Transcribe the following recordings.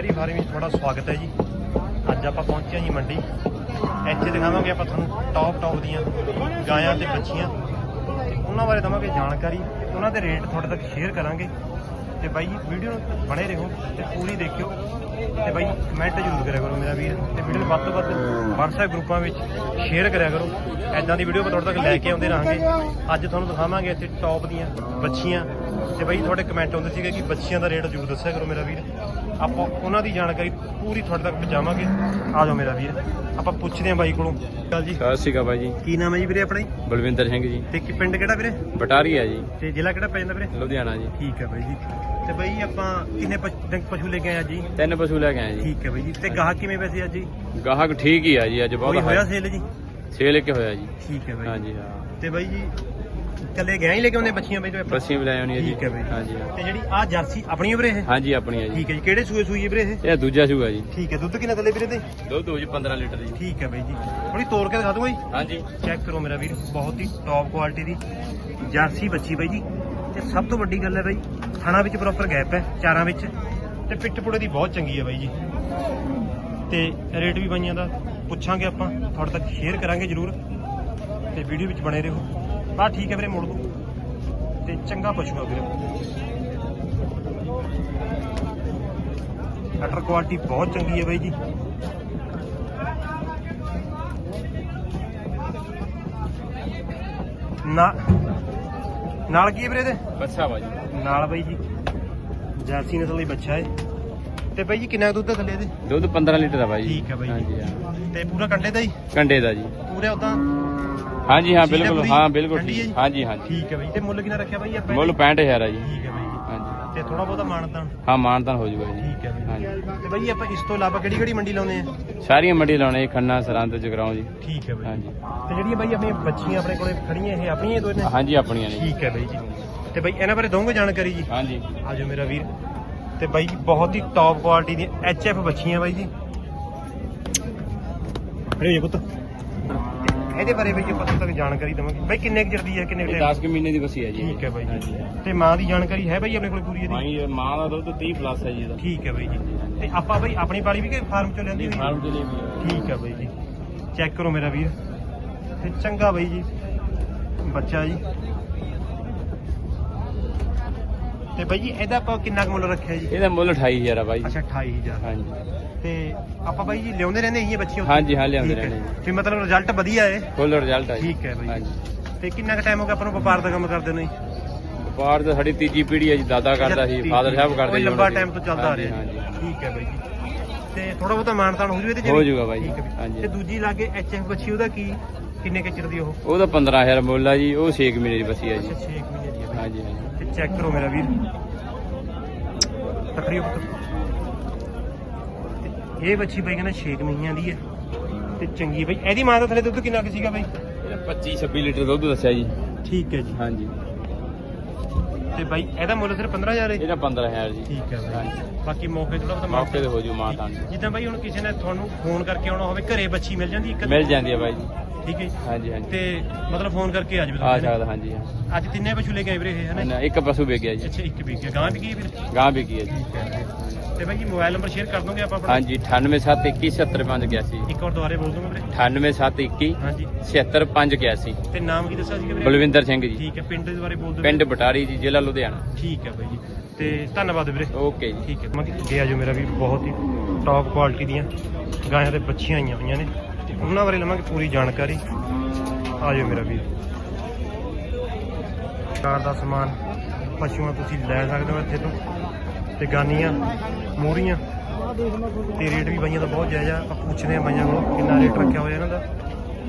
Dairy farm ਵਿੱਚ ਤੁਹਾਡਾ ਸਵਾਗਤ ਹੈ ਜੀ। ਅੱਜ ਆਪਾਂ ਪਹੁੰਚੇ ਹਾਂ ਜੀ ਮੰਡੀ। ਇੱਥੇ ਦਿਖਾਵਾਂਗੇ ਆਪਾਂ ਤੁਹਾਨੂੰ ਟੌਪ ਟੌਪ ਦੀਆਂ ਗਾਇਆਂ ਤੇ ਬੱਚੀਆਂ। ਤੇ ਉਹਨਾਂ ਬਾਰੇ ਦਵਾਂਗੇ ਜਾਣਕਾਰੀ ਉਹਨਾਂ ਦੇ ਰੇਟ ਤੁਹਾਡੇ ਤੱਕ ਸ਼ੇਅਰ ਕਰਾਂਗੇ। ਤੇ ਬਾਈ ਵੀਡੀਓ ਨੂੰ ਬਣੇ ਰਹੋ ਤੇ ਪੂਰੀ ਦੇਖਿਓ। ਤੇ ਬਾਈ ਕਮੈਂਟ ਜ਼ਰੂਰ ਕਰਿਆ ਕਰੋ ਮੇਰਾ ਵੀਰ। ਤੇ ਵੀਡੀਓ ਵੱਧ ਤੋਂ ਵੱਧ WhatsApp ਗਰੁੱਪਾਂ ਵਿੱਚ ਸ਼ੇਅਰ ਕਰਿਆ ਕਰੋ। ਐਦਾਂ ਦੀ ਵੀਡੀਓ ਤੁਹਾਡੇ ਤੱਕ ਲੈ ਕੇ ਆਉਂਦੇ ਰਹਾਂਗੇ। ਅੱਜ ਤੁਹਾਨੂੰ ਦਿਖਾਵਾਂਗੇ ਇੱਥੇ ਟੌਪ ਦੀਆਂ ਬੱਚੀਆਂ। ਤੇ ਬਾਈ ਤੁਹਾਡੇ ਕਮੈਂਟ ਆਉਂਦੇ ਸੀਗੇ ਕਿ ਬੱਚੀਆਂ ਦਾ ਰੇਟ ਜ਼ਰੂਰ ਦੱਸਿਆ ਕਰੋ ਮੇਰਾ ਵੀਰ। ਆਪਾਂ ਉਹਨਾਂ ਦੀ ਜਾਣਕਾਰੀ ਪੂਰੀ ਤੁਹਾਡੇ ਤੱਕ ਪਹੁੰਚਾਵਾਂਗੇ। ਆ ਜਾਓ ਮੇਰਾ ਵੀਰ। ਆਪਾਂ ਪੁੱਛਦੇ ਹਾਂ ਬਾਈ ਕੋਲੋਂ। ਚੱਲ ਜੀ? ਸਤਿ ਸ਼੍ਰੀ ਅਕਾਲ ਬਾਈ ਜੀ। ਕੀ ਨਾਮ ਹੈ ਜੀ ਵੀਰੇ ਆਪਣਾ? ਜੀ? ਬਲਵਿੰਦਰ ਸਿੰਘ ਜੀ। ਤੇ ਕੀ ਪਿੰਡ ਕਿਹੜਾ ਵੀਰੇ? ਬਟਾਰੀ ਆ ਜੀ। ਤੇ ਜ਼ਿਲ੍ਹਾ ਕਿਹੜਾ ਪੈ ਜਾਂਦਾ ਵੀਰੇ? ਲੁਧਿਆਣਾ ਜੀ। ਠੀਕ ਹੈ ਬਾਈ ਜੀ। ਤੇ ਬਾਈ ਆਪਾਂ ਕਿੰਨੇ ਪਸ਼- ਪਸ਼ੂ ਲੈ ਕੇ ਆਏ ਅੱਜ ਜੀ? ਤਿੰਨ ਪਸ਼ੂ ਲੈ ਕੇ ਆਏ ਜੀ। ਠੀਕ ਹੈ ਬਾਈ ਜੀ। ਤੇ ਗਾਹਕ ਕਿਵੇਂ ਵੈਸੇ ਅੱਜ? ਜੀ ਗਾਹਕ ਠੀਕ ਹੀ ਆ ਜੀ ਅੱਜ ਕੋਈ ਬਹੁਤ ਹੋਇਆ ਸੇਲ ਜੀ? ਸੇਲ ਕਿ ਹੋਇਆ ਜੀ। ਠੀਕ ਹੈ ਬਾਈ ਹਾਂਜੀ ਹਾਂ। ਤੇ ਬਾਈ ਜੀ ਕੱਲੇ ਗਏ ਹੀ ਲੈ ਕੇ ਆਉਂਦੇ ਬੱਚੀਆਂ ਬਾਈ ਤੋਂ ਆਪਾਂ? ਬੱਸੀਆਂ ਵੀ ਲੈ ਆਉਣੀ ਆ ਜੀ। ਠੀਕ ਹੈ ਬਾਈ। ਹਾਂਜੀ ਹਾਂ। ਤੇ ਜਿਹੜੀ ਆ ਜਰਸੀ ਆਪਣੀ ਹੈ ਵੀਰੇ ਇਹ? ਹਾਂਜੀ ਆਪਣੀ ਆ ਜੀ। ਠੀਕ ਹੈ ਜੀ। ਕਿਹੜੇ ਸੂਏ ਸੂਈ ਹੈ ਵੀਰੇ ਇਹ? ਇਹ ਦੂਜਾ ਸੂਆ ਜੀ। ਠੀਕ ਹੈ। ਦੁੱਧ ਕਿੰਨਾ ਥੱਲੇ ਵੀਰੇ ਤੇ ਦੁੱਧ ਹੋ ਜੀ 15 ਲੀਟਰ ਜੀ। ਠੀਕ ਹੈ ਬਾਈ ਜੀ। ਥੋੜੀ ਤੋੜ ਕੇ ਦਿਖਾ ਦੂੰਗਾ ਜੀ ਹਾਂਜੀ। ਚੈੱਕ ਕਰੋ ਮੇਰਾ ਵੀਰ ਬਹੁਤ ਹੀ ਟੌਪ ਕੁਆਲਿਟੀ ਦੀ ਜਰਸੀ ਬੱਚੀ ਬਾਈ ਜੀ। ਤੇ ਸਭ ਤੋਂ ਵੱਡੀ ਗੱਲ ਹੈ ਬਾਈ ਥਣਾ ਵਿੱਚ ਪ੍ਰੋਪਰ ਗੈਪ ਹੈ ਚਾਰਾਂ ਵਿੱਚ। ਤੇ ਪਿੱਠ ਪੁੜੇ ਦੀ ਬਹੁਤ ਚੰਗੀ ਹੈ ਬਾਈ ਜੀ। ਤੇ ਰੇਟ ਵੀ ਬਾਈਆਂ ਦਾ ਪੁੱਛਾਂਗੇ ਆਪਾਂ ਤੁਹਾਡੇ ਤੱਕ ਸ਼ੇਅਰ ਕਰਾਂਗੇ ਜਰੂਰ। ਤੇ ਵੀਡੀਓ ਵਿੱਚ ਬਣੇ ਰਹੋ। ਬਾ ਠੀਕ ਹੈ ਵੀਰੇ ਮੋੜ ਦੋ। ਤੇ ਚੰਗਾ ਪਸ਼ੂ ਆ ਵੀਰੇ। ਕਟਰ ਕੁਆਲਿਟੀ ਬਹੁਤ ਚੰਗੀ ਹੈ ਬਾਈ ਜੀ। ਨਾ ਨਾਲ ਕੀ ਹੈ ਵੀਰੇ ਬੱਸਾ ਵਾ ਜੀ। ਨਾਲ ਬਾਈ ਜੀ। ਜਰਸੀ ਨਸਲ ਦੀ ਬੱਚਾ ਹੈ। ਤੇ ਬਾਈ ਜੀ ਕਿੰਨਾ ਦੁੱਧ ਹੈ ਥੱਲੇ ਇਹਦੇ? ਦੁੱਧ 15 ਲੀਟਰ ਆ ਬਾਈ ਜੀ। ਠੀਕ ਹੈ ਬਾਈ ਜੀ। ਤੇ ਪੂਰਾ ਕੰਡੇ ਦਾ ਹੀ? ਕੰਡੇ ਦਾ ਜੀ। ਪੂਰੇ ਉਦਾਂ ਹਾਂਜੀ ਹਾਂ ਬਿਲਕੁਲ? ਹਾਂ ਬਿਲਕੁਲ ਠੀਕ? ਹਾਂਜੀ ਹਾਂਜੀ। ਠੀਕ ਹੈ ਬਾਈ ਤੇ ਮੁੱਲ ਕਿੰਨਾ ਰੱਖਿਆ ਬਾਈ ਆਪਾਂ ਮੁੱਲ 65000 ਆ ਜੀ। ਠੀਕ ਹੈ ਬਾਈ ਹਾਂਜੀ। ਤੇ ਥੋੜਾ ਬਹੁਤਾ ਮਾਨਤਾਨ? ਹਾਂ ਮਾਨਤਾਨ ਹੋ ਜੂਗਾ ਜੀ। ਠੀਕ ਹੈ ਬਾਈ। ਹਾਂਜੀ। ਤੇ ਬਾਈ ਆਪਾਂ ਇਸ ਤੋਂ ਇਲਾਵਾ ਕਿਹੜੀ ਕਿਹੜੀ ਮੰਡੀ ਲਾਉਂਦੇ ਆ? ਸਾਰੀਆਂ ਮੰਡੀ ਲਾਉਣੇ ਖੰਨਾ ਸਰੰਦ ਜਗਰਾਉਂ ਜੀ। ਠੀਕ ਹੈ ਬਾਈ। ਹਾਂਜੀ। ਤੇ ਜਿਹੜੀਆਂ ਬਾਈ ਆਪਣੀਆਂ ਬੱਚੀਆਂ ਆਪਣੇ ਕੋਲੇ ਖੜੀਆਂ ਇਹ ਆਪਣੀਆਂ ਦੋਨੇ? ਹਾਂਜੀ ਆਪਣੀਆਂ ਨੇ। ਠੀਕ ਹੈ ਬਾਈ ਜੀ। ਤੇ ਬਾਈ ਇਹਨਾਂ ਬਾਰੇ ਦੋਗੇ ਜਾਣਕਾਰੀ ਜੀ? ਹਾਂਜੀ। ਆਜੋ ਮੇਰਾ ਵੀਰ। ਤੇ ਬਾਈ ਬਹੁਤ ਹੀ ਟੌਪ ਕੁਆਲਿਟੀ ਦੀ ਐਚ ਐਫ ਬੱਚੀਆਂ ਬਾਈ ਜੀ। ਅਰੇ ਪੁੱਤ। ਇਹਦੇ ਬਾਰੇ ਵੀ ਆਪਾਂ ਤੁਹਾਨੂੰ ਜਾਣਕਾਰੀ ਦਵਾਂਗੇ। ਬਾਈ ਕਿੰਨੇ ਕੁ ਚਿਰ ਦੀ ਹੈ ਕਿੰਨੇ ਇਹ ਟਾਈਮ 10 ਕੁ ਮਹੀਨੇ ਦੀ ਬੱਸੀ ਹੈ ਜੀ ਠੀਕ ਹੈ ਬਾਈ ਜੀ। ਤੇ ਮਾਂ ਦੀ ਜਾਣਕਾਰੀ ਹੈ ਬਾਈ ਆਪਣੇ ਕੋਲ ਪੂਰੀ ਇਹਦੀ? ਮਾਈ ਮਾਂ ਦਾ ਦੁੱਧ 30 ਪਲੱਸ ਹੈ ਜੀ ਇਹਦਾ। ਠੀਕ ਹੈ ਬਾਈ ਜੀ। ਤੇ ਆਪਾਂ ਬਾਈ ਆਪਣੀ ਪਾਲੀ ਵੀ ਕਿ ਫਾਰਮ ਚੋਂ ਲੈਂਦੀ ਹੋਈ? ਫਾਰਮ ਦੇ ਲਈ ਵੀ ਠੀਕ ਹੈ ਬਾਈ ਜੀ। ਚੈੱਕ ਕਰੋ ਮੇਰਾ ਵੀਰ। ਤੇ ਚੰਗਾ ਬਾਈ ਜੀ। ਬੱਚਾ ਜੀ। ਤੇ ਬਾਈ ਜੀ ਇਹਦਾ ਆਪਾਂ ਕਿੰਨਾ ਕੁ ਮੁੱਲ ਰੱਖਿਆ ਜੀ? ਇਹਦਾ ਮੁੱਲ 28000 ਆ ਬਾਈ ਅੱਛਾ 28000 ਹਾਂਜੀ। ਤੇ ਆਪਾਂ ਬਾਈ ਜੀ ਲਿਆਉਂਦੇ ਰਹਿੰਦੇ ਇਹੀ ਬੱਚੇ ਉੱਥੇ? ਹਾਂਜੀ ਹਾਂ ਲਿਆਉਂਦੇ ਠੀਕ ਹੈ। ਤੇ ਮਤਲਬ ਰਿਜ਼ਲਟ ਵਧੀਆ ਹੈ। ਫੁੱਲ ਰਿਜ਼ਲਟ ਆ ਜੀ। ਠੀਕ ਹੈ ਬਾਈ ਹਾਂਜੀ। ਤੇ ਕਿੰਨਾ ਕੁ ਟਾਈਮ ਹੋ ਗਿਆ ਆਪਾਂ ਨੂੰ ਵਪਾਰ ਦਾ ਕੰਮ ਕਰਦੇ ਨੂੰ ਜੀ? ਵਪਾਰ ਤਾਂ ਸਾਡੀ ਤੀਜੀ ਪੀੜ੍ਹੀ ਹੈ ਜੀ ਦਾਦਾ ਕਰਦਾ ਸੀ ਫਾਦਰ ਸਾਹਿਬ ਕਰਦੇ ਸੀ ਲੰਬਾ ਉਹਨਾਂ ਟਾਈਮ ਤੋਂ ਚੱਲਦਾ ਆ ਹਾਂਜੀ, ਰਿਹਾ। ਹਾਂਜੀ। ਜੀ। ਠੀਕ ਹੈ ਬਾਈ ਜੀ। ਤੇ ਥੋੜਾ ਬਹੁਤਾ ਮਾਨਤਾਨ ਹੋ ਜੂ ਇਹਦੇ 'ਚ ਹੋ? ਜਾਊਗਾ ਬਾਈ ਹਾਂਜੀ। ਤੇ ਦੂਜੀ ਲਾਗੇ ਐਚਐਫ ਬੱਚੀ ਉਹਦਾ ਕੀ ਕਿੰਨੇ ਕੁ ਚਿਰ ਦੀ ਉਹ? ਉਹਦਾ 15000 ਮੁੱਲ ਆ ਜੀ ਉਹ 6 ਮਹੀਨੇ ਦੀ ਬੱਸੀ ਹੈ ਜੀ। ਅੱਛਾ 6 ਮਹੀਨੇ ਦੀ ਹੈ ਬਾਈ। ਹਾਂਜੀ ਹਾਂਜੀ। ਤੇ ਚੈੱਕ ਕਰੋ ਮੇਰਾ ਵੀਰ। ਤਕਰੀਬਨ ਤੇ ਇਹ ਬੱਚੀ ਬਾਈ ਕਹਿੰਦਾ 6 ਮਹੀਨਿਆਂ ਦੀ ਹੈ। ਤੇ ਚੰਗੀ ਬਾਈ ਇਹਦੀ ਮਾਂ ਦਾ ਥਲੇ ਦੁੱਧ ਕਿੰਨਾ ਕੁ ਸੀਗਾ ਬਾਈ? ਇਹਦਾ 25 26 ਲੀਟਰ ਦੁੱਧ ਦੱਸਿਆ ਜੀ। ਠੀਕ ਹੈ ਜੀ। ਹਾਂਜੀ। ਤੇ ਬਾਈ ਇਹਦਾ ਮੁੱਲ ਸਿਰਫ 15000 ਹੈ? ਇਹਦਾ 15000 ਜੀ। ਠੀਕ ਹੈ ਬਾਈ। ਬਾਕੀ ਮੌਕੇ ਥੋੜਾ ਬਹੁਤਾ ਮੌਕੇ ਤੇ ਹੋ ਜੂ ਮਾਂ ਤਾਂ ਜਿੱਦਾਂ ਬਾਈ ਹੁਣ ਕਿਸੇ ਨੇ ਤੁਹਾਨੂੰ ਫੋਨ ਕਰਕੇ ਆਉਣਾ ਹੋਵੇ ਘਰੇ ਬੱਚੀ ਮਿਲ ਜਾਂਦੀ ਇੱਕ ਮਿਲ ਜਾਂਦੀ ਹੈ ਬਾਈ ਜੀ। ਠੀਕ ਹੈ ਜੀ। ਹਾਂਜੀ ਹਾਂਜੀ। ਤੇ ਮਤਲਬ ਫੋਨ ਕਰਕੇ ਆ ਜਾਵੇ ਆ ਸਕਦਾ ਹਾਂਜੀ ਹਾਂ ਅੱਜ ਤਿੰਨੇ ਪਸ਼ੂ ਲੈ ਕੇ ਆਏ ਵੀਰੇ ਇਹ ਹਨਾ ਨਾ, ਇੱਕ ਪਸ਼ੂ ਵੇਚ ਗਿਆ ਜੀ। ਅੱਛਾ ਇੱਕ ਵੀ ਗਿਆ। ਗਾਂ ਵੀ ਗਈ ਵੀਰੇ? ਗਾਂ ਵੀ ਕੀ ਹੈ ਜੀ। ਤੇ ਜੀ ਮੋਬਾਈਲ ਨੰਬਰ ਸ਼ੇਅਰ ਕਰ ਦੋਗੇ ਆਪਾਂ ਆਪਣਾ? ਹਾਂਜੀ 98721 ਇੱਕ ਵਾਰ ਦੁਬਾਰੇ ਬੋਲ ਦੋਗੇ ਵੀਰੇ 98721 ਹਾਂਜੀ। 76581 ਤੇ ਨਾਮ ਕੀ ਦੱਸਿਆ ਵੀਰੇ? ਬਲਵਿੰਦਰ ਸਿੰਘ ਜੀ। ਠੀਕ ਹੈ ਪਿੰਡ ਦੇ ਬਾਰੇ ਬੋਲ ਦਿਓ ਪਿੰਡ ਬਟਾਰੀ ਜੀ ਜ਼ਿਲ੍ਹਾ ਲੁਧਿਆਣਾ। ਠੀਕ ਹੈ ਬਾਈ ਜੀ। ਤੇ ਧੰਨਵਾਦ ਵੀਰੇ। ਓਕੇ ਜੀ। ਠੀਕ ਹੈ ਮੈਂ ਆ ਜੋ ਮੇਰਾ ਵੀ ਬਹੁਤ ਹੀ ਟੌਪ ਕੁਆਲਿਟੀ ਦੀਆਂ ਗਾਇਆਂ ਦੇ ਬੱਚੀਆਂ ਆਈਆਂ ਹੋਈਆਂ ਨੇ। ਤੇ ਉਹਨਾਂ ਬਾਰੇ ਲਵਾਂਗੇ ਪੂਰੀ ਜਾਣਕਾਰੀ। ਆ ਜਾਓ ਮੇਰਾ ਵੀਰ। ਕਾਰ ਦਾ ਸਮਾਨ ਪਸ਼ੂਆਂ ਤੁਸੀਂ ਲੈ ਸਕਦੇ ਹੋ ਇੱਥੇ ਤੋਂ। ਤੇ ਗਾਨੀਆਂ ਮੋਹਰੀਆਂ ਤੇ ਰੇਟ ਵੀ ਬਾਈਆਂ ਦਾ ਬਹੁਤ ਜਾਇਜ਼ ਆ। ਪੁੱਛਦੇ ਆ ਬਾਈਆਂ ਕੋਲੋਂ ਕਿੰਨਾ ਰੇਟ ਰੱਖਿਆ ਹੋਇਆ ਇਹਨਾਂ ਦਾ